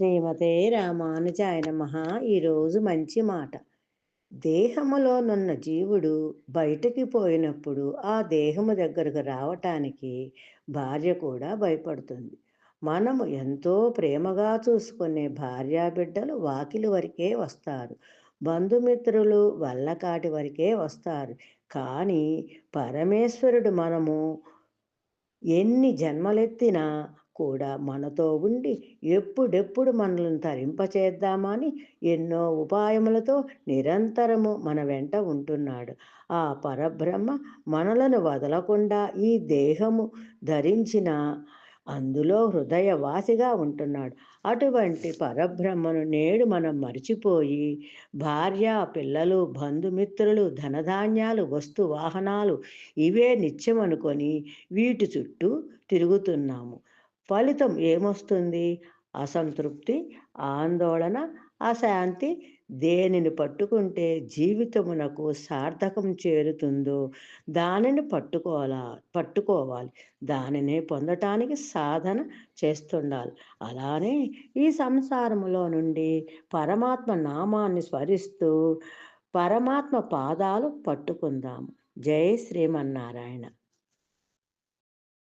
శ్రీమతే రామానుజాయ నమ. ఈరోజు మంచి మాట. దేహములోనున్న జీవుడు బయటకి పోయినప్పుడు ఆ దేహము దగ్గరకు రావటానికి భార్య కూడా భయపడుతుంది. మనము ఎంతో ప్రేమగా చూసుకునే భార్యాబిడ్డలు వాకిలి వరకే వస్తారు. బంధుమిత్రులు వల్లకాటి వరకే వస్తారు. కానీ పరమేశ్వరుడు మనము ఎన్ని జన్మలెత్తినా కూడా మనతో ఉండి ఎప్పుడెప్పుడు మనల్ని తరింపచేద్దామని ఎన్నో ఉపాయములతో నిరంతరము మన వెంట ఉంటున్నాడు. ఆ పరబ్రహ్మ మనలను వదలకుండా ఈ దేహము ధరించిన అందులో హృదయవాసిగా ఉంటున్నాడు. అటువంటి పరబ్రహ్మను నేడు మనం మర్చిపోయి భార్య పిల్లలు బంధుమిత్రులు ధనధాన్యాలు వస్తు వాహనాలు ఇవే నిత్యం అనుకొని వీటి చుట్టూ తిరుగుతున్నాము. ఫలితం ఏమొస్తుంది? అసంతృప్తి ఆందోళన అశాంతి దేనిని పట్టుకుంటే జీవితమునకు సార్థకం చేరుతుందో దానిని పట్టుకోవాలా పట్టుకోవాలి. దానిని పొందటానికి సాధన చేస్తుండాలి. అలానే ఈ సంసారములో నుండి పరమాత్మ నామాన్ని స్మరిస్తూ పరమాత్మ పాదాలు పట్టుకుందాము జై శ్రీమన్నారాయణ.